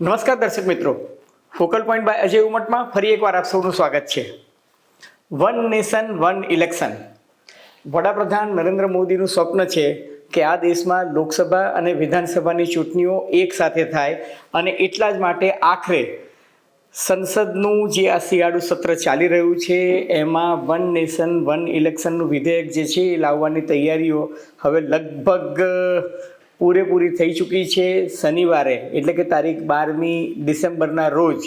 નમસ્કાર દર્શક મિત્રો. ફોકલ પોઈન્ટ બાય અજય ઉમટમાં ફરી એકવાર આપ સૌનું સ્વાગત છે. One nation, one election. વડાપ્રધાન નરેન્દ્ર મોદીનું સ્વપ્ન છે કે આ દેશમાં લોકસભા અને વિધાનસભાની ચૂંટણીઓ એક સાથે થાય અને એટલા જ માટે આખરે સંસદનું જે આ શિયાળુ સત્ર ચાલી રહ્યું છે, એમાં વન નેશન, વન ઇલેક્શનનું વિધેયક જે છે એ લાવવાની તૈયારીઓ હવે લગભગ પૂરેપૂરી થઈ ચૂકી છે શનિવારે, એટલે કે તારીખ બારમી ડિસેમ્બરના રોજ.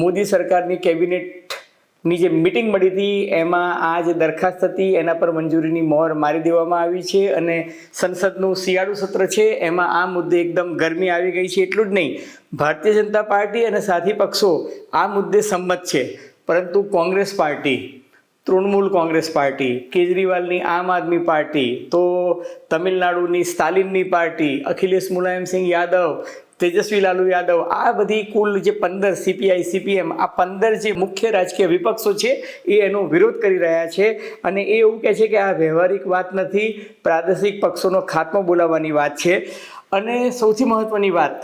મોદી સરકારની કેબિનેટની જે મિટિંગ મળી હતી, એમાં આ જે દરખાસ્ત હતી, એના પર મંજૂરીની મોહર મારી દેવામાં આવી છે અને સંસદનું શિયાળુ સત્ર છે, એમાં આ મુદ્દે એકદમ ગરમી આવી ગઈ છે, એટલું જ નહીં. ભારતીય જનતા પાર્ટી અને સાથી પક્ષો આ મુદ્દે સંમત છે, પરંતુ કોંગ્રેસ પાર્ટી તૃણમૂલ કોંગ્રેસ પાર્ટી, કેજરીવાલની આમ આદમી પાર્ટી, તો તમિલનાડુની સ્ટાલિનની પાર્ટી, અખિલેશ મુલાયમસિંહ યાદવ, તેજસ્વી લાલુ યાદવ, આ બધી કુલ જે પંદર સીપીઆઈ, સીપીએમ, આ પંદર જે મુખ્ય રાજકીય વિપક્ષો છે, એ એનો વિરોધ કરી રહ્યા છે. અને એ એવું કહે છે કે આ વ્યવહારિક વાત નથી, પ્રાદેશિક પક્ષોનો ખાત્મો બોલાવવાની વાત છે. અને સૌથી મહત્ત્વની વાત,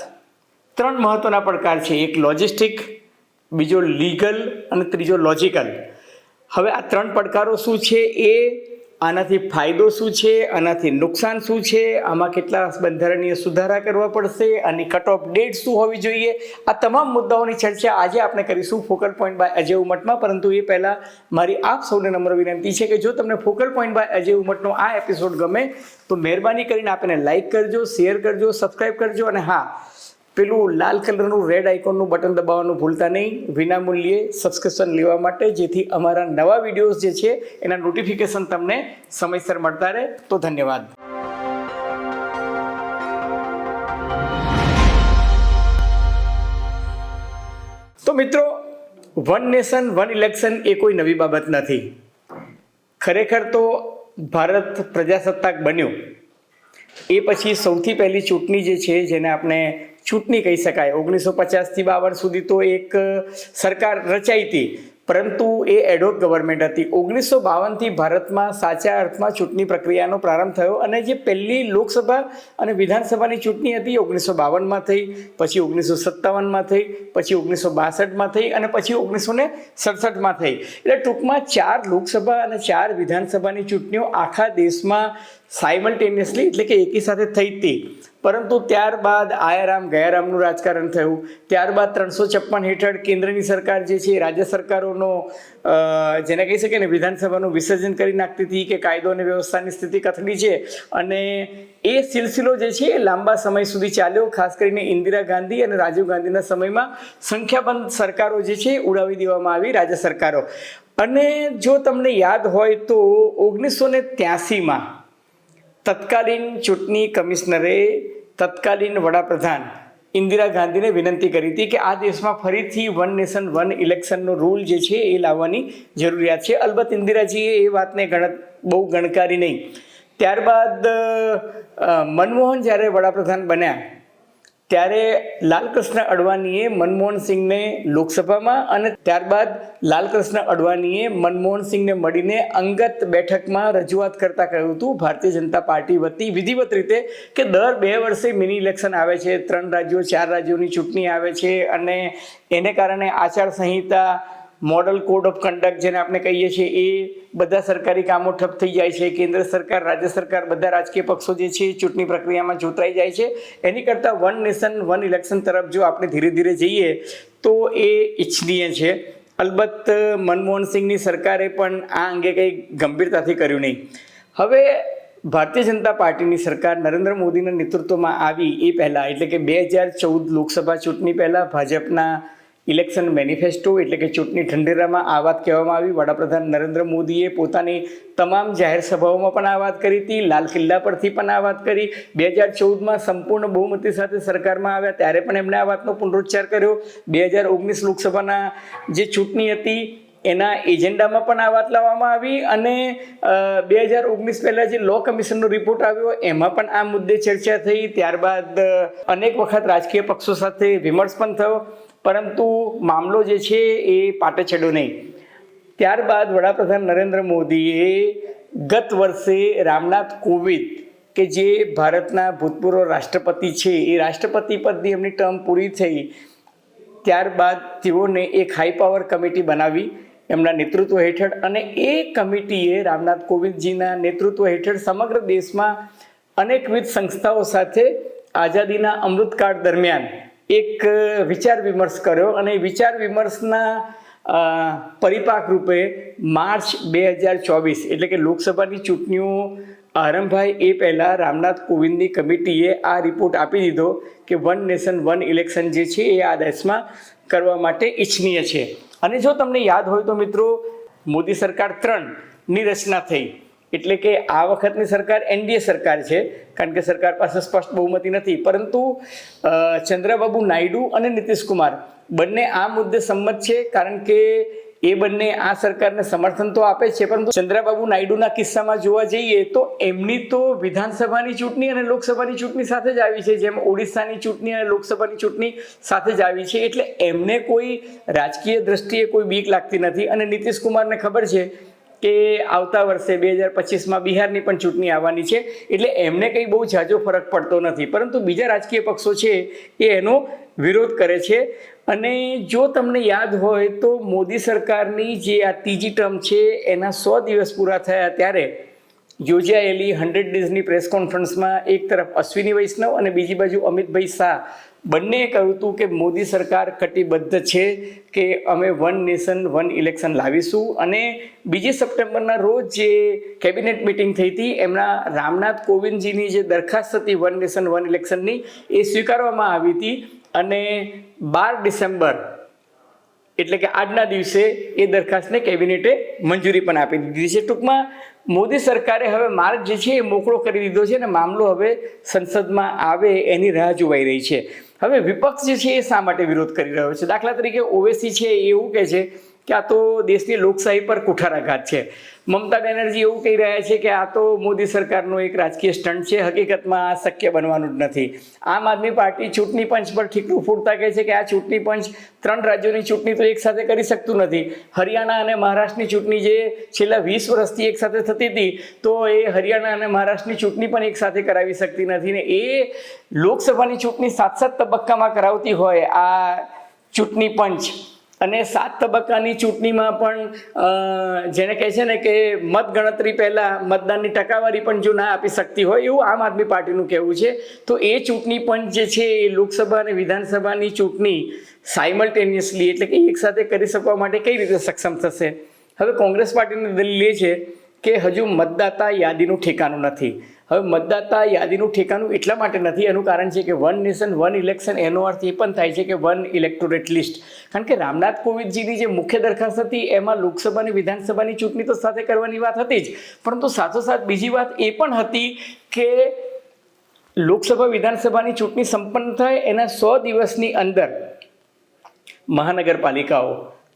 ત્રણ મહત્ત્વના પડકાર છે. એક લોજિસ્ટિક બીજો લીગલ અને ત્રીજો લોજિકલ હવે આ ત્રણ પડકારો શું છે એ? આનાથી ફાયદો શું છે? આનાથી નુકસાન શું છે? આમાં કેટલા બંધારણીય સુધારા કરવા પડશે? આની કટ ઓફ ડેટ શું હોવી જોઈએ? આ તમામ મુદ્દાઓની ચર્ચા આજે આપણે કરીશું ફોકલ પોઈન્ટ બાય અજય ઉમટમાં. પરંતુ એ પહેલાં મારી આપ સૌને નમ્ર વિનંતી છે કે જો તમને ફોકલ પોઈન્ટ બાય અજય ઉમટનો આ એપિસોડ ગમે, તો મહેરબાની કરીને આપને લાઇક કરજો શેર કરજો સબસ્ક્રાઈબ કરજો અને હા પેલું લાલ કલરનું રેડ આઇકોનનું બટન દબાવવાનું ભૂલતા નહીં. વિનામૂલ્યે સબસ્ક્રિપ્શન લેવા માટે જેથી અમારા નવા વિડીયોઝ જે છે, એના નોટિફિકેશન તમને સમયસર મળતા રહે. તો ધન્યવાદ. તો મિત્રો વન નેશન વન ઇલેક્શન એ કોઈ નવી બાબત નથી. ખરેખર તો ભારત પ્રજાસત્તાક બન્યું. એ પછી સૌથી પહેલી ચૂંટણી જે છે, જેને આપણે ચૂંટણી કહી શકાય. ઓગણીસો પચાસથી બાવન સુધી તો એક સરકાર રચાઈ હતી. પરંતુ એ એડોક ગવર્મેન્ટ હતી. ઓગણીસો બાવનથી ભારતમાં સાચા અર્થમાં ચૂંટણી પ્રક્રિયાનો પ્રારંભ થયો અને જે પહેલી લોકસભા અને વિધાનસભાની ચૂંટણી હતી ઓગણીસો બાવનમાં થઈ, પછી ઓગણીસો સત્તાવનમાં થઈ, પછી ઓગણીસો બાસઠમાં થઈ અને પછી ઓગણીસો ને સડસઠમાં થઈ. એટલે ટૂંકમાં ચાર લોકસભા અને ચાર વિધાનસભાની ચૂંટણીઓ આખા દેશમાં સાયમલ્ટેનિયસલી એટલે કે એકી સાથે થઈ હતી. પરંતુ ત્યારબાદ આયારામ ગયારામનું રાજકારણ થયું. ત્યારબાદ ત્રણસો છપ્પન હેઠળ કેન્દ્રની સરકાર જે છે રાજ્ય સરકારોનો જેને કહી શકે ને વિધાનસભાનું વિસર્જન કરી નાખતી હતી કે કાયદો અને વ્યવસ્થાની સ્થિતિ કથળી છે. અને એ સિલસિલો જે છે એ લાંબા સમય સુધી ચાલ્યો, ખાસ કરીને ઇન્દિરા ગાંધી અને રાજીવ ગાંધીના સમયમાં સંખ્યાબંધ સરકારો જે છે ઉડાવી દેવામાં આવી રાજ્ય સરકારો. અને જો તમને યાદ હોય તો ઓગણીસો ને ત્યાસીમાં તત્કાલીન ચૂંટણી કમિશનરે તત્કાલીન વડાપ્રધાન ઇન્દિરા ગાંધીને વિનંતી કરી હતી કે આ દેશમાં ફરીથી વન નેશન વન ઇલેક્શનનો રૂલ જે છે એ લાવવાની જરૂરિયાત છે. અલબત્ત ઇન્દિરાજીએ એ વાતને ગણ બહુ ગણકારી નહીં. ત્યારબાદ મનમોહન જ્યારે વડાપ્રધાન બન્યા ત્યારે લાલકૃષ્ણ અડવાણીએ મનમોહન સિંહને લોકસભામાં અને ત્યારબાદ લાલકૃષ્ણ અડવાણીએ મનમોહન સિંહને મળીને અંગત બેઠકમાં રજૂઆત કરતા કહ્યું હતું. ભારતીય જનતા પાર્ટી વતી વિધિવત રીતે કે દર બે વર્ષે મિની ઇલેક્શન આવે છે, ત્રણ રાજ્યો, ચાર રાજ્યોની ચૂંટણી આવે છે અને એને કારણે આચારસંહિતા મોડલ કોડ ઓફ કન્ડક્ટ જેને આપણે કહીએ છીએ, એ બધા સરકારી કામો ઠપ થઈ જાય છે. કેન્દ્ર સરકાર, રાજ્ય સરકાર, બધા રાજકીય પક્ષો જે છે ચૂંટણી પ્રક્રિયામાં જોતરાઈ જાય છે. એની કરતાં વન નેશન, વન ઇલેક્શન તરફ જો આપણે ધીરે ધીરે જઈએ, તો એ ઈચ્છનીય છે. અલબત્ત, મનમોહન સિંહની સરકારે પણ આ અંગે કંઈ ગંભીરતાથી કર્યું નહીં. હવે, ભારતીય જનતા પાર્ટીની સરકાર નરેન્દ્ર મોદીના નેતૃત્વમાં આવી એ પહેલાં, એટલે કે બે હજાર ચૌદ લોકસભા ચૂંટણી પહેલાં ભાજપના ઇલેક્શન મેનિફેસ્ટો એટલે કે ચૂંટણી ઢંઢેરામાં આ વાત કહેવામાં આવી. વડાપ્રધાન નરેન્દ્ર મોદીએ પોતાની તમામ જાહેર સભાઓમાં પણ આ વાત કરી હતી. લાલ કિલ્લા પરથી પણ આ વાત કરી. બે હજાર ચૌદમાં સંપૂર્ણ બહુમતી સાથે સરકારમાં આવ્યા, ત્યારે પણ એમણે આ વાતનો પુનરોચ્ચાર કર્યો. બે હજાર ઓગણીસ લોકસભાના જે ચૂંટણી હતી, એના એજન્ડામાં પણ આ વાત લાવવામાં આવી અને બે હજાર ઓગણીસ પહેલાં જે લો કમિશનનો રિપોર્ટ આવ્યો, એમાં પણ આ મુદ્દે ચર્ચા થઈ. ત્યારબાદ અનેક વખત રાજકીય પક્ષો સાથે વિમર્શ પણ થયો. પરંતુ મામલો જે છે એ પાટે છેડો નહીં. ત્યારબાદ વડાપ્રધાન નરેન્દ્ર મોદીએ ગત વર્ષે રામનાથ કોવિંદ, કે જે ભારતના ભૂતપૂર્વ રાષ્ટ્રપતિ છે, એ રાષ્ટ્રપતિ પદની એમની ટર્મ પૂરી થઈ, ત્યારબાદ તેઓને એક હાઈ પાવર કમિટી બનાવી એમના નેતૃત્વ હેઠળ અને એ કમિટીએ રામનાથ કોવિંદજીના નેતૃત્વ હેઠળ સમગ્ર દેશમાં અનેકવિધ સંસ્થાઓ સાથે આઝાદીના અમૃતકાળ દરમિયાન એક વિચાર વિમર્શ કર્યો અને વિચાર વિમર્શના પરિપાક રૂપે માર્ચ બે હજાર ચોવીસ, એટલે કે લોકસભાની ચૂંટણીઓ આરંભાય એ પહેલાં રામનાથ કોવિંદની કમિટીએ આ રિપોર્ટ આપી દીધો કે વન નેશન, વન ઇલેક્શન જે છે એ આ દેશમાં કરવા માટે ઈચ્છનીય છે. અને જો તમને યાદ હોય તો મિત્રો, મોદી સરકાર ત્રણની રચના થઈ. એટલે કે આ વખતની સરકાર એનડીએ સરકાર છે, કારણ કે સરકાર પાસે સ્પષ્ટ બહુમતી નથી. પરંતુ ચંદ્રબાબુ નાયડુ અને નીતિશ કુમાર બંને આ મુદ્દે સંમત છે, કારણ કે એ બંને આ સરકારને સમર્થન તો આપે છે, પરંતુ ચંદ્રબાબુ નાયડુના કિસ્સામાં જોવા જઈએ તો એમની તો વિધાનસભાની ચૂંટણી અને લોકસભાની ચૂંટણી સાથે જ આવી છે, જેમ ઓડિશાની ચૂંટણી અને લોકસભાની ચૂંટણી સાથે જ આવી છે. એટલે એમને કોઈ રાજકીય દ્રષ્ટિએ કોઈ બીક લાગતી નથી. અને નીતિશ કુમારને ખબર છે કે આવતા વર્ષે બે હજાર પચીસમાં બિહારની પણ ચૂંટણી આવવાની છે. એટલે એમને કંઈ બહુ ઝાઝો ફરક પડતો નથી. પરંતુ બીજા રાજકીય પક્ષો છે એ એનો વિરોધ કરે છે. અને જો તમને યાદ હોય તો મોદી સરકારની જે આ ત્રીજી ટર્મ છે, એના સો દિવસ પૂરા થયા ત્યારે યોજાયેલી હંડ્રેડ ડેઝની પ્રેસ કોન્ફરન્સમાં એક તરફ અશ્વિની વૈષ્ણવ અને બીજી બાજુ અમિતભાઈ શાહ બંનેએ કહ્યું હતું કે મોદી સરકાર કટિબદ્ધ છે કે અમે વન નેશન, વન ઇલેક્શન લાવીશું. અને બીજી સપ્ટેમ્બરના રોજ જે કેબિનેટ મિટિંગ થઈ હતી, એમના રામનાથ કોવિંદજીની જે દરખાસ્ત હતી વન નેશન, વન ઇલેક્શનની, એ સ્વીકારવામાં આવી હતી. અને બાર ડિસેમ્બર, એટલે કે આજના દિવસે, એ દરખાસ્તને કેબિનેટે મંજૂરી પણ આપી દીધી છે. ટૂંકમાં, મોદી સરકારે હવે માર્ગ જે છે એ મોકળો કરી દીધો છે અને મામલો હવે સંસદમાં આવે એની રાહ જોવાઈ રહી છે. હવે વિપક્ષ જે છે એ શા માટે વિરોધ કરી રહ્યો છે? દાખલા તરીકે ઓવેસી છે એવું કહે છે કે આ તો દેશની લોકશાહી પર કુઠારાઘાત છે. મમતા બેનર્જી એવું કહી રહ્યા છે કે આ તો મોદી સરકારનો એક રાજકીય સ્ટન્ટ છે. હકીકતમાં આ શક્ય બનવાનું જ નથી. આમ આદમી પાર્ટી ચૂંટણી પંચ પર ઠીકરું ફૂટતા કહે છે કે આ ચૂંટણી પંચ ત્રણ રાજ્યોની ચૂંટણી તો એક સાથે કરી શકતું નથી. હરિયાણા અને મહારાષ્ટ્રની ચૂંટણી જે છેલ્લા વીસ વર્ષથી એક સાથે થતી હતી, તો એ હરિયાણા અને મહારાષ્ટ્રની ચૂંટણી પણ એક સાથે કરાવી શકતી નથી ને એ લોકસભાની ચૂંટણી સાત સાત તબક્કામાં કરાવતી હોય આ ચૂંટણી પંચ. અને સાત તબક્કાની ચૂંટણીમાં પણ જેને કહે છે ને કે મત ગણતરી પહેલાં મતદાનની ટકાવારી પણ જો ના આપી શકતી હોય એવું આમ આદમી પાર્ટીનું કહેવું છે. તો એ ચૂંટણી પણ જે છે એ લોકસભા અને વિધાનસભાની ચૂંટણી સાયમલ્ટેનિયસલી એટલે કે એક સાથે કરી શકવા માટે કઈ રીતે સક્ષમ થશે? હવે કોંગ્રેસ પાર્ટીની દલીલ એ છે કે હજુ મતદાતા યાદીનું ઠેકાણું નથી. હવે મતદાતા યાદીનું ઠેકાણું એટલા માટે નથી, એનું કારણ છે કે વન નેશન, વન ઇલેક્શન, એનો અર્થ એ પણ થાય છે કે વન ઇલેક્ટોરેટ લિસ્ટ. કારણ કે રામનાથ કોવિંદજીની જે મુખ્ય દરખાસ્ત હતી, એમાં લોકસભા અને વિધાનસભાની ચૂંટણી તો સાથે કરવાની વાત હતી જ. પરંતુ સાથોસાથ બીજી વાત એ પણ હતી કે લોકસભા વિધાનસભાની ચૂંટણી સંપન્ન થાય એના સો દિવસની અંદર મહાનગરપાલિકાઓ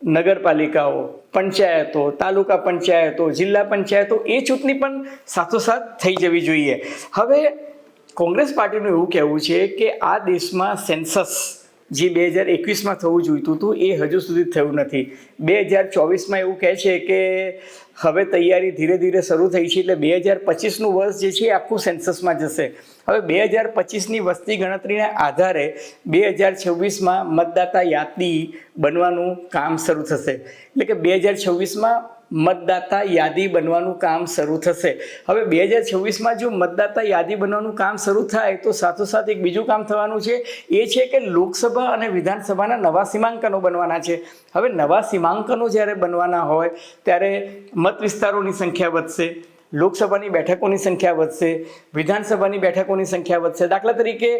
નગરપાલિકાઓ, પંચાયતો, તાલુકા પંચાયતો, જિલ્લા પંચાયતો એ ચૂંટણી પણ સાથોસાથ થઈ જવી જોઈએ. હવે કોંગ્રેસ પાર્ટીનું એવું કહેવું છે કે આ દેશમાં સેન્સસ જે બે હજાર એકવીસમાં થવું જોઈતું હતું એ હજુ સુધી થયું નથી. બે હજાર ચોવીસમાં એવું કહે છે કે હવે તૈયારી ધીરે ધીરે શરૂ થઈ છે એટલે બે હજાર પચીસનું વર્ષ જે છે આખું સેન્સસમાં જશે. હવે બે હજાર પચીસની વસ્તી ગણતરીના આધારે બે હજાર છવ્વીસમાં મતદાતા યાદી બનવાનું કામ શરૂ થશે. એટલે કે બે હજાર છવ્વીસમાં મતદાતા યાદી બનવાનું કામ શરૂ થશે. હવે બે હજાર છવ્વીસમાં જો મતદાતા યાદી બનવાનું કામ શરૂ થાય તો સાથોસાથ એક બીજું કામ થવાનું છે. એ છે કે લોકસભા અને વિધાનસભાના નવા સીમાંકનો બનવાના છે. હવે નવા સીમાંકનો જ્યારે બનવાના હોય ત્યારે મત વિસ્તારોની સંખ્યા વધશે. લોકસભાની બેઠકોની સંખ્યા વધશે, વિધાનસભાની બેઠકોની સંખ્યા વધશે. દાખલા તરીકે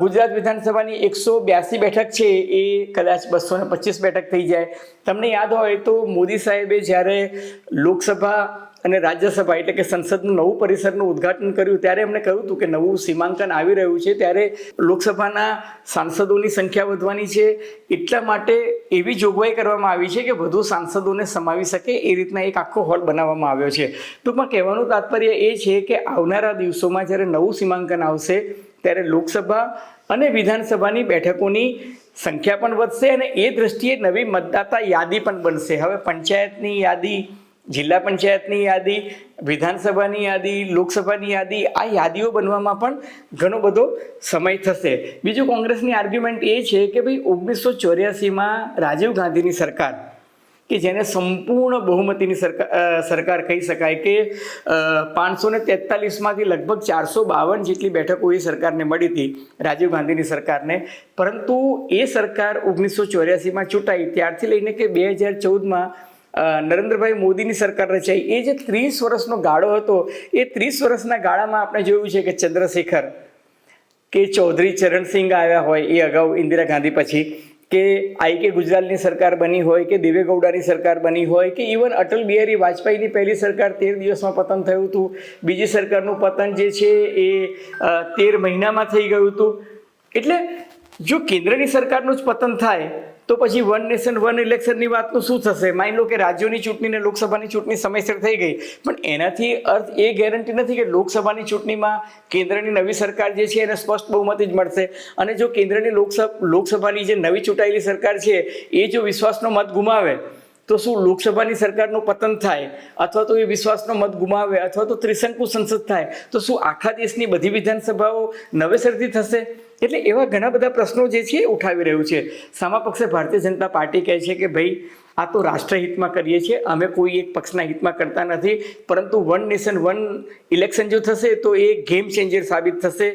ગુજરાત વિધાનસભાની એકસો બ્યાસી બેઠક છે, એ કદાચ બસો ને પચીસ બેઠક થઈ જાય. તમને યાદ હોય તો મોદી સાહેબે જ્યારે લોકસભા અને રાજ્યસભા એટલે કે સંસદનું નવું પરિસરનું ઉદ્ઘાટન કર્યું, ત્યારે એમણે કહ્યું હતું કે નવું સીમાંકન આવી રહ્યું છે, ત્યારે લોકસભાના સાંસદોની સંખ્યા વધવાની છે. એટલા માટે એવી જોગવાઈ કરવામાં આવી છે કે વધુ સાંસદોને સમાવી શકે એ રીતના એક આખો હોલ બનાવવામાં આવ્યો છે. ટૂંકમાં કહેવાનું તાત્પર્ય એ છે કે આવનારા દિવસોમાં જ્યારે નવું સીમાંકન આવશે, ત્યારે લોકસભા અને વિધાનસભાની બેઠકોની સંખ્યા પણ વધશે અને એ દ્રષ્ટિએ નવી મતદાતા યાદી પણ બનશે. હવે પંચાયતની યાદી જિલ્લા પંચાયતની યાદી, વિધાનસભાની યાદી, લોકસભાની યાદી, આ યાદીઓ બનવામાં પણ ઘણો બધો સમય થશે. બીજું કોંગ્રેસની આર્ગ્યુમેન્ટ એ છે કે ભાઈ ઓગણીસો ચોર્યાસીમાં રાજીવ ગાંધીની સરકાર, કે જેને સંપૂર્ણ બહુમતીની સરકાર સરકાર કહી શકાય કે પાંચસો ને તેતાલીસમાંથી લગભગ ચારસો બાવન જેટલી બેઠકો એ સરકારને મળી હતી, રાજીવ ગાંધીની સરકારને. પરંતુ એ સરકાર ઓગણીસો ચોર્યાસીમાં ચૂંટાઈ, ત્યારથી લઈને કે બે હજાર ચૌદમાં નરેન્દ્રભાઈ મોદીની સરકાર રચાઈ એ જે ત્રીસ વર્ષનો ગાળો હતો, એ ત્રીસ વર્ષના ગાળામાં આપણે જોયું છે કે ચંદ્રશેખર કે ચૌધરી ચરણસિંહ આવ્યા હોય, એ અગાઉ ઇન્દિરા ગાંધી પછી, કે આઈ કે ગુજરાતની સરકાર બની હોય, કે દેવેગૌડાની સરકાર બની હોય, કે ઇવન અટલ બિહારી વાજપેયીની પહેલી સરકાર તેર દિવસમાં પતન થયું હતું. બીજી સરકારનું પતન જે છે એ તેર મહિનામાં થઈ ગયું હતું. એટલે જો કેન્દ્રની સરકારનું જ પતન થાય તો પછી વન નેશન, વન ઇલેક્શનની વાતનું શું થશે? માની લો કે રાજ્યોની ચૂંટણી ને લોકસભાની ચૂંટણી સમયસર થઈ ગઈ. પણ એનાથી અર્થ એ ગેરંટી નથી કે લોકસભાની ચૂંટણીમાં કેન્દ્રની નવી સરકાર જે છે એને સ્પષ્ટ બહુમતી જ મળશે. અને જો કેન્દ્રની લોકસભા, લોકસભાની જે નવી ચૂંટાયેલી સરકાર છે, એ જો વિશ્વાસનો મત ગુમાવે તો શું લોકસભાની સરકારનું પતન થાય અથવા તો એ વિશ્વાસનો મત ગુમાવે અથવા તો ત્રિશંકુ સંસદ થાય, તો શું આખા દેશની બધી વિધાનસભાઓ નવેસરથી થશે? એટલે એવા ઘણા બધા પ્રશ્નો જે છે એ ઉઠાવી રહ્યું છે. સામા પક્ષે ભારતીય જનતા પાર્ટી કહે છે કે ભાઈ, આ તો રાષ્ટ્રહિતમાં કરીએ છીએ, અમે કોઈ એક પક્ષના હિતમાં કરતા નથી, પરંતુ વન નેશન, વન ઇલેક્શન જો થશે તો એ ગેમ ચેન્જર સાબિત થશે.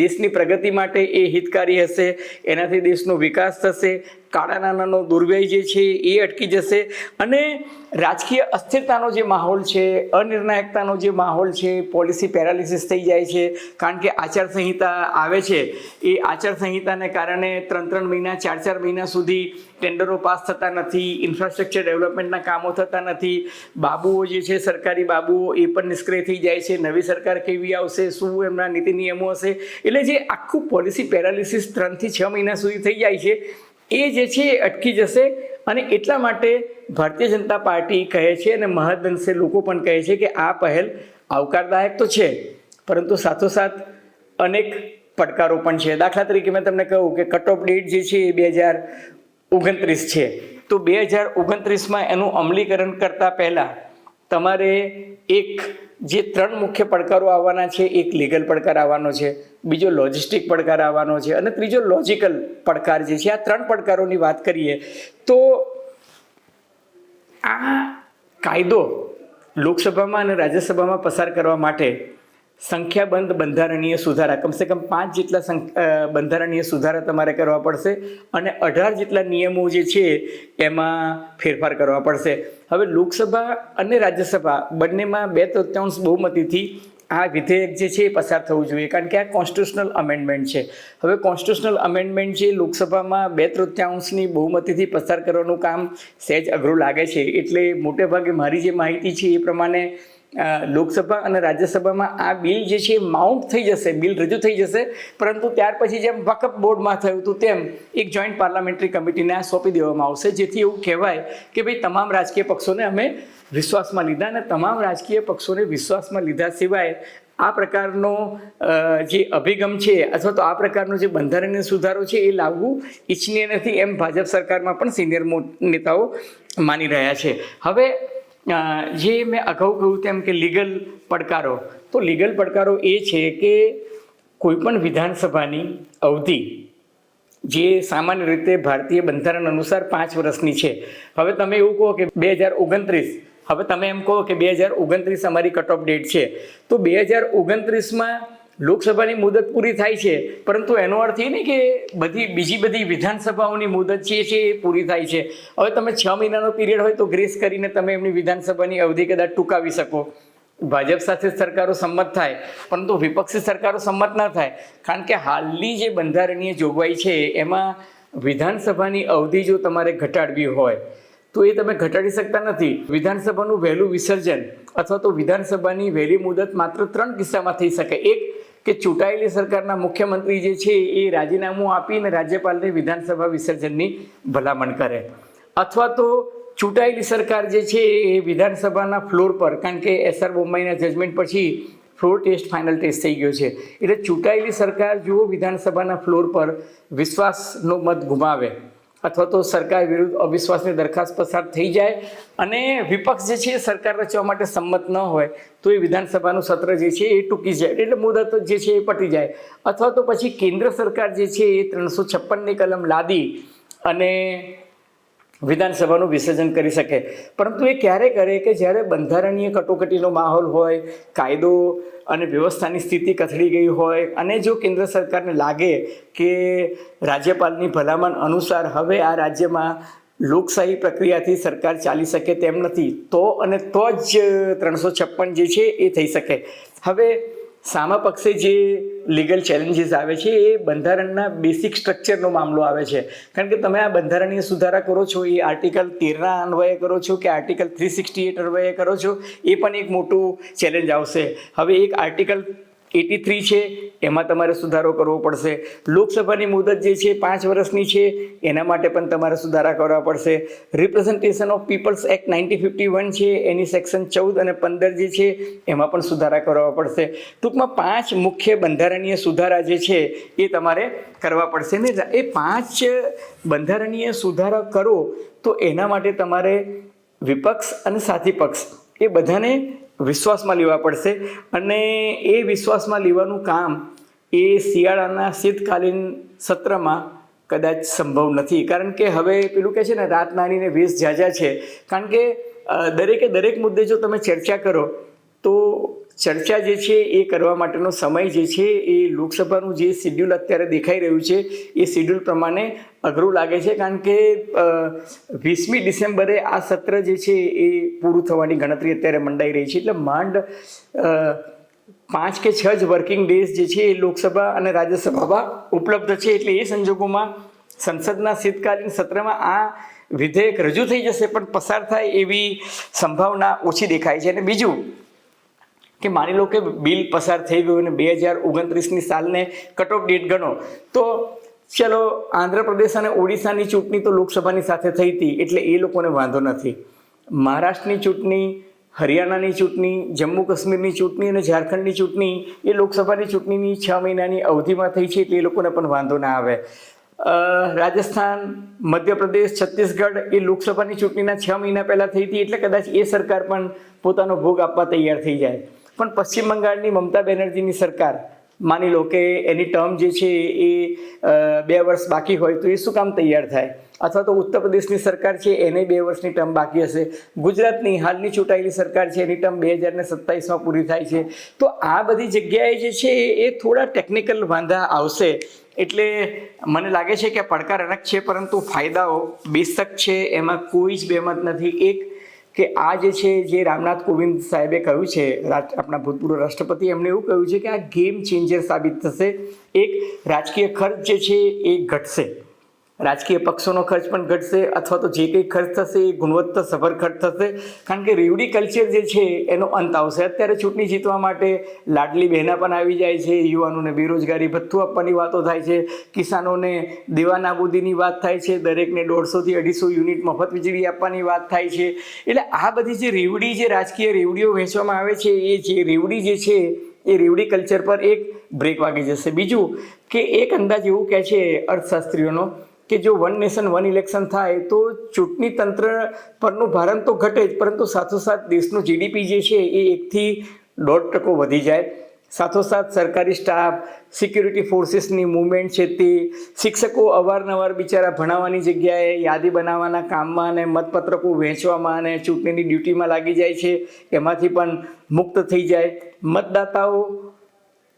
દેશની પ્રગતિ માટે એ હિતકારી હશે, એનાથી દેશનો વિકાસ થશે કાળા નાનાનો દુર્વ્યય જે છે એ અટકી જશે અને રાજકીય અસ્થિરતાનો જે માહોલ છે, અનિર્ણાયકતાનો જે માહોલ છે પોલિસી પેરાલિસિસ થઈ જાય છે, કારણ કે આચારસંહિતા આવે છે. એ આચારસંહિતાને કારણે ત્રણ ત્રણ મહિના, ચાર ચાર મહિના સુધી ટેન્ડરો પાસ થતા નથી ઇન્ફ્રાસ્ટ્રક્ચર ડેવલપમેન્ટના કામો થતા નથી. બાબુઓ જે છે, સરકારી બાબુઓ એ પણ નિષ્ક્રિય થઈ જાય છે. નવી સરકાર કેવી આવશે, શું એમના નીતિ નિયમો હશે? એટલે જે આખું પોલિસી પેરાલિસિસ ત્રણથી છ મહિના સુધી થઈ જાય છે. એ જે છે એ અટકી જશે અને એટલા માટે ભારતીય જનતા પાર્ટી કહે છે અને મહદઅંશે લોકો પણ કહે છે કે આ પહેલ આવકારદાયક તો છે, પરંતુ સાથોસાથ અનેક પડકારો પણ છે. દાખલા તરીકે મેં તમને કહ્યું કે કટ ઓફ ડેટ જે છે એ બે હજાર ઓગણત્રીસ છે. તો બે હજાર ઓગણત્રીસમાં એનું અમલીકરણ કરતાં પહેલાં તમારે એક જે ત્રણ મુખ્ય પડકારો આવવાના છે, એક લીગલ પડકાર આવવાનો છે, બીજો લોજિસ્ટિક પડકાર આવવાનો છે અને ત્રીજો લોજિકલ પડકાર જે છે, આ ત્રણ પડકારોની વાત કરીએ તો આ કાયદો લોકસભામાં અને રાજ્યસભામાં પસાર કરવા માટે સંખ્યાબંધ બંધારણીય સુધારા. કમસે કમ પાંચ જેટલા બંધારણીય સુધારા તમારે કરવા પડશે અને અઢાર જેટલા નિયમો જે છે એમાં ફેરફાર કરવા પડશે. હવે લોકસભા અને રાજ્યસભા બંનેમાં બે તૃત્યાંશ બહુમતીથી આ વિધેયક જે છે એ પસાર થવું જોઈએ, કારણ કે આ કોન્સ્ટિટ્યુશનલ અમેન્ડમેન્ટ છે. હવે કોન્સ્ટિટ્યુશનલ અમેન્ડમેન્ટ છે લોકસભામાં બે તૃત્યાંશની બહુમતીથી પસાર કરવાનું કામ સહેજ અઘરું લાગે છે. એટલે મોટે ભાગે મારી જે માહિતી છે એ પ્રમાણે લોકસભા અને રાજ્યસભામાં આ બિલ જે છે એ માઉન્ટ થઈ જશે, બિલ રજૂ થઈ જશે. પરંતુ ત્યાર પછી જેમ વકફ બોર્ડમાં થયું હતું તેમ એક જોઈન્ટ પાર્લામેન્ટરી કમિટીને આ સોંપી દેવામાં આવશે. જેથી એવું કહેવાય કે ભાઈ તમામ રાજકીય પક્ષોને અમે વિશ્વાસમાં લીધા અને તમામ રાજકીય પક્ષોને વિશ્વાસમાં લીધા સિવાય આ પ્રકારનો જે અભિગમ છે અથવા તો આ પ્રકારનો જે બંધારણીય સુધારો છે એ લાવવું ઈચ્છનીય નથી એમ ભાજપ સરકારમાં પણ સિનિયર નેતાઓ માની રહ્યા છે. હવે જે મેં અગાઉ કહ્યું તેમ કે લીગલ પડકારો, તો લીગલ પડકારો એ છે કે કોઈપણ વિધાનસભાની અવધિ જે સામાન્ય રીતે ભારતીય બંધારણ અનુસાર પાંચ વર્ષની છે. હવે તમે એવું કહો કે બે હજાર ઓગણત્રીસ, હવે તમે એમ કહો કે બે હજાર ઓગણત્રીસ અમારી કટ ઓફ ડેટ છે. તો બે હજાર ઓગણત્રીસમાં લોકસભાની મુદત પૂરી થાય છે. પરંતુ એનો અર્થ એ નહીં કે બધી, બીજી બધી વિધાનસભાઓની મુદત જે છે એ પૂરી થાય છે. હવે તમે છ મહિનાનો પીરિયડ હોય તો ગ્રેસ કરીને તમે એમની વિધાનસભાની અવધિ કદાચ ટૂંકાવી શકો. ભાજપ સાથે સરકારો સંમત થાય, પરંતુ વિપક્ષી સરકારો સંમત ના થાય. કારણ કે હાલની જે બંધારણીય જોગવાઈ છે, એમાં વિધાનસભાની અવધિ જો તમારે ઘટાડવી હોય, તો એ તમે ઘટાડી શકતા નથી. વિધાનસભાનું વહેલું વિસર્જન અથવા તો વિધાનસભાની વહેલી મુદત માત્ર ત્રણ કિસ્સામાં થઈ શકે. એક કે ચૂંટાયેલી સરકારના મુખ્યમંત્રી જે છે એ રાજીનામું આપીને રાજ્યપાલને વિધાનસભા વિસર્જનની ભલામણ કરે. અથવા તો ચૂંટાયેલી સરકાર જે છે એ વિધાનસભાના ફ્લોર પર, કારણ કે એસઆર બોમ્બાઈના જજમેન્ટ પછી ફ્લોર ટેસ્ટ, ફાઇનલ ટેસ્ટ થઈ ગયો છે. એટલે ચૂંટાયેલી સરકાર જુઓ વિધાનસભાના ફ્લોર પર વિશ્વાસનો મત ગુમાવે. અથવા તો સરકાર વિરુદ્ધ અવિશ્વાસની દરખાસ્ત પસાર થઈ જાય અને વિપક્ષ જે છે એ સરકાર રચવા માટે સંમત ન હોય, તો એ વિધાનસભાનું સત્ર જે છે એ ટૂંકી જાય. એટલે મુદત જે છે એ પટી જાય. અથવા તો પછી કેન્દ્ર સરકાર જે છે એ ત્રણસો છપ્પનની કલમ લાદી અને વિધાનસભાનું વિસર્જન કરી શકે. પરંતુ એ ક્યારે કરે કે જ્યારે બંધારણીય કટોકટીનો માહોલ હોય, કાયદો અને વ્યવસ્થાની સ્થિતિ કથળી ગઈ હોય અને જો કેન્દ્ર સરકારને લાગે કે રાજ્યપાલની ભલામણ અનુસાર હવે આ રાજ્યમાં લોકશાહી પ્રક્રિયાથી સરકાર ચાલી શકે તેમ નથી, તો અને તો જ ત્રણસો છપ્પન જે છે એ થઈ શકે. હવે સામા પક્ષે જે લીગલ ચેલેન્જીસ આવે છે, એ બંધારણના બેસિક સ્ટ્રક્ચરનો મામલો આવે છે. કારણ કે તમે આ બંધારણીય સુધારા કરો છો, એ આર્ટિકલ તેરના અન્વયે કરો છો કે આર્ટિકલ થ્રી સિક્સટી એટ અન્વયે કરો છો, એ પણ એક મોટું ચેલેન્જ આવશે. હવે એક આર્ટિકલ એટી થ્રી છે, એમાં તમારે સુધારો કરવો પડશે. લોકસભાની મુદત જે છે, પાંચ વર્ષની છે, એના માટે પણ તમારે સુધારા કરવા પડશે. Representation of peoples act nineteen fifty one છે, એની સેક્શન ચૌદ અને પંદર જે છે, એમાં પણ સુધારા કરવા પડશે. ટૂંકમાં પાંચ મુખ્ય બંધારણીય સુધારા જે છે, એ તમારે કરવા પડશે. ને એ પાંચ બંધારણીય સુધારા કરો, તો એના માટે તમારે વિપક્ષ અને સાથી પક્ષ, એ બધાને વિશ્વાસમાં લેવા પડશે. અને એ વિશ્વાસમાં લેવાનું કામ એ શિયાળાના શીતકાલીન સત્રમાં કદાચ સંભવ નથી. કારણ કે હવે પેલું કહે છે ને, રાત નાની ને વેશ ઝાઝા છે. કારણ કે દરેકે દરેક મુદ્દે જો તમે ચર્ચા કરો, તો ચર્ચા જે છે એ કરવા માટેનો સમય જે છે એ લોકસભાનું જે શિડ્યુલ અત્યારે દેખાઈ રહ્યું છે, એ શિડ્યુલ પ્રમાણે અઘરું લાગે છે કારણ કે વીસમી ડિસેમ્બરે આ સત્ર જે છે એ પૂરું થવાની ગણતરી અત્યારે મંડાઈ રહી છે. એટલે માંડ પાંચ કે છ જ વર્કિંગ ડેઝ જે છે એ લોકસભા અને રાજ્યસભામાં ઉપલબ્ધ છે. એટલે એ સંજોગોમાં સંસદના શીતકાલીન સત્રમાં આ વિધેયક રજૂ થઈ જશે, પણ પસાર થાય એવી સંભાવના ઓછી દેખાય છે. અને બીજું, કે માની લો કે બિલ પસાર થઈ ગયું અને બે હજાર ઓગણત્રીસની સાલને કટ ઓફ ડેટ ગણો, તો ચલો, આંધ્રપ્રદેશ અને ઓડિશાની ચૂંટણી તો લોકસભાની સાથે થઈ હતી, એટલે એ લોકોને વાંધો નથી. મહારાષ્ટ્રની ચૂંટણી, હરિયાણાની ચૂંટણી જમ્મુ કાશ્મીરની ચૂંટણી અને ઝારખંડની ચૂંટણી, એ લોકસભાની ચૂંટણીની છ મહિનાની અવધિમાં થઈ છે, એટલે એ લોકોને પણ વાંધો ના આવે. રાજસ્થાન, મધ્યપ્રદેશ, છત્તીસગઢ એ લોકસભાની ચૂંટણીના છ મહિના પહેલાં થઈ હતી, એટલે કદાચ એ સરકાર પણ પોતાનો ભોગ આપવા તૈયાર થઈ જાય. પણ પશ્ચિમ બંગાળની મમતા બેનર્જીની સરકાર માની લો કે એની ટર્મ જે છે એ બે વર્ષ બાકી હોય તો એ શું કામ તૈયાર થાય? અથવા તો ઉત્તર પ્રદેશની સરકાર છે એને બે વર્ષની ટર્મ બાકી હશે. ગુજરાતની હાલની ચૂંટાયેલી સરકાર છે એની ટર્મ બે હજાર ને સત્તાવીસમાં પૂરી થાય છે. તો આ બધી જગ્યાએ જે છે એ થોડા ટેકનિકલ વાંધા આવશે. એટલે મને લાગે છે કે પડકારજનક છે, પરંતુ ફાયદાઓ બેશક છે. એમાં કોઈ જ બેમત નથી. એક કે આ જે છે, જે રામનાથ કોવિંદ સાહેબે કહ્યું છે આપણા ભૂતપૂર્વ રાષ્ટ્રપતિ એમણે એવું કહ્યું છે કે આ ગેમ ચેન્જર સાબિત થશે. એક રાજકીય ખર્ચ જે છે, એ ઘટશે. રાજકીય પક્ષોનો ખર્ચ પણ ઘટશે અથવા તો જે કંઈ ખર્ચ થશે એ ગુણવત્તાસભર ખર્ચ થશે. કારણ કે રેવડી કલ્ચર જે છે એનો અંત આવશે. અત્યારે ચૂંટણી જીતવા માટે લાડલી બહેના પણ આવી જાય છે, યુવાનોને બેરોજગારી, ભથ્થું આપવાની વાતો થાય છે, કિસાનોને દેવા નાબૂદીની વાત થાય છે, દરેકને દોઢસોથી અઢીસો યુનિટ મફત વીજળી આપવાની વાત થાય છે. એટલે આ બધી જે રેવડી જે રાજકીય રેવડીઓ વહેંચવામાં આવે છે, એ જે રેવડી જે છે એ રેવડી કલ્ચર પર એક બ્રેક વાગી જશે. બીજું કે એક અંદાજ એવું કહે છે અર્થશાસ્ત્રીઓનો કે જો વન નેશન, વન ઇલેક્શન થાય, તો ચૂંટણી તંત્ર પરનું ભારણ તો ઘટે જ, પરંતુ સાથોસાથ દેશનું જીડીપી જે છે એ એકથી દોઢ ટકો વધી જાય. સાથોસાથ સરકારી સ્ટાફ સિક્યુરિટી ફોર્સીસની મુવમેન્ટ છે તે, શિક્ષકો અવારનવાર બિચારા ભણાવવાની જગ્યાએ યાદી બનાવવાના કામમાં અને મતપત્રકો વહેંચવામાં અને ચૂંટણીની ડ્યુટીમાં લાગી જાય છે. એમાંથી પણ મુક્ત થઈ જાય. મતદાતાઓ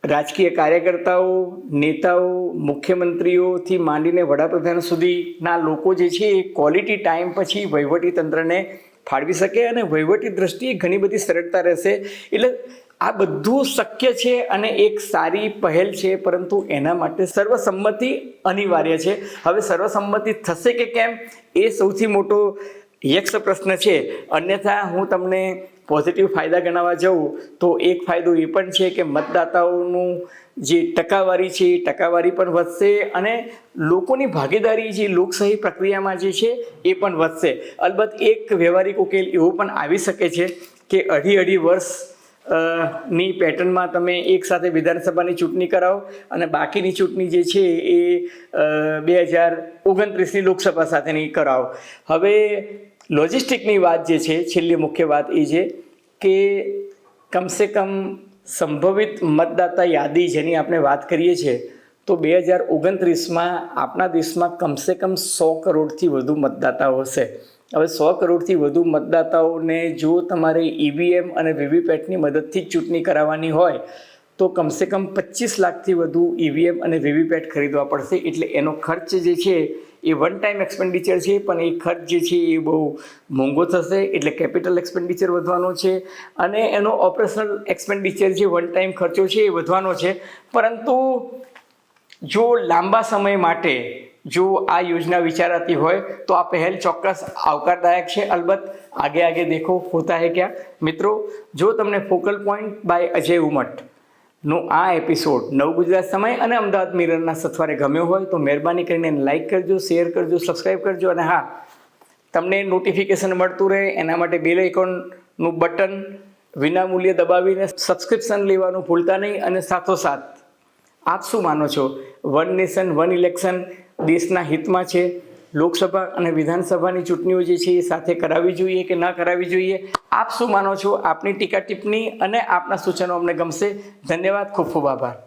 રાજકીય કાર્યકર્તાઓ, નેતાઓ, મુખ્યમંત્રીઓથી માંડીને વડાપ્રધાન સુધીના લોકો જે છે એ ક્વોલિટી ટાઈમ પછી વહીવટી તંત્રને ફાળવી શકે અને વહીવટી દ્રષ્ટિએ ઘણી બધી સરળતા રહેશે. એટલે આ બધું શક્ય છે અને એક સારી પહેલ છે, પરંતુ એના માટે સર્વસંમતિ અનિવાર્ય છે. હવે સર્વસંમતિ થશે કે કેમ? એ સૌથી મોટો યક્ષ પ્રશ્ન છે. અન્યથા હું તમને પોઝિટિવ ફાયદા ગણાવવા જાઉં તો એક ફાયદો એ પણ છે કે મતદાતાઓનું જે ટકાવારી છે એ ટકાવારી પણ વધશે અને લોકોની ભાગીદારી જે લોકશાહી પ્રક્રિયામાં જે છે એ પણ વધશે. અલબત્ત એક વ્યવહારિક ઉકેલ એવો પણ આવી શકે છે કે અઢી અઢી વર્ષની પેટર્નમાં તમે એક સાથે વિધાનસભાની ચૂંટણી કરાવો અને બાકીની ચૂંટણી જે છે એ બે હજાર ઓગણત્રીસની લોકસભા સાથેની કરાવો. હવે લોજિસ્ટિકની વાત જે છે, છેલ્લી મુખ્ય વાત એ છે કે કમસે કમ સંભવિત મતદાતા યાદી જેની આપણે વાત કરીએ છીએ, તો બે હજાર ઓગણત્રીસમાં આપણા દેશમાં કમસે કમ સો કરોડથી વધુ મતદાતાઓ હશે. હવે સો કરોડથી વધુ મતદાતાઓને જો તમારે ઈવીએમ અને વીવીપેટની મદદથી ચૂંટણી કરાવવાની હોય, તો કમસે કમ પચીસ લાખથી વધુ ઈવીએમ અને વીવીપેટ ખરીદવા પડશે. એટલે એનો ખર્ચ જે છે એ વન ટાઈમ એક્સપેન્ડિચર છે, પણ એ ખર્ચ જે છે એ બહુ મોંઘો થશે, એટલે કેપિટલ એક્સપેન્ડિચર વધવાનો છે. અને એનો ઓપરેશનલ એક્સપેન્ડિચર જે વન ટાઈમ ખર્ચો છે એ વધવાનો છે. પરંતુ જો લાંબા સમય માટે જો આ યોજના વિચારાતી હોય, તો આ પહેલ ચોક્કસ આવકારદાયક છે. અલબત્ત આગે આગે દેખો, હોતા હે ક્યાં? મિત્રો, જો તમને focal point by Ajay Umat નો આ એપિસોડ નવ ગુજરાત સમય અને અમદાવાદ મિરરના સથવારે ગમ્યો હોય તો મહેરબાની કરીને લાઈક કરજો, શેર કરજો સબસ્ક્રાઈબ કરજો અને હા, તમને નોટિફિકેશન મળતું રહે એના માટે બેલ આઇકોનનું બટન વિનામૂલ્યે દબાવીને સબસ્ક્રિપ્શન લેવાનું ભૂલતા નહીં અને સાથોસાથ, આપ શું માનો છો? વન નેશન વન ઇલેક્શન દેશના હિતમાં છે. લોકસભા અને વિધાનસભાની ચૂંટણીઓ જે છે એ સાથે કરાવવી જોઈએ કે ના કરાવવી જોઈએ? આપ શું માનો છો? આપની ટીકા ટિપ્પણી અને આપના સૂચનો અમને ગમશે. ધન્યવાદ. ખૂબ ખૂબ આભાર.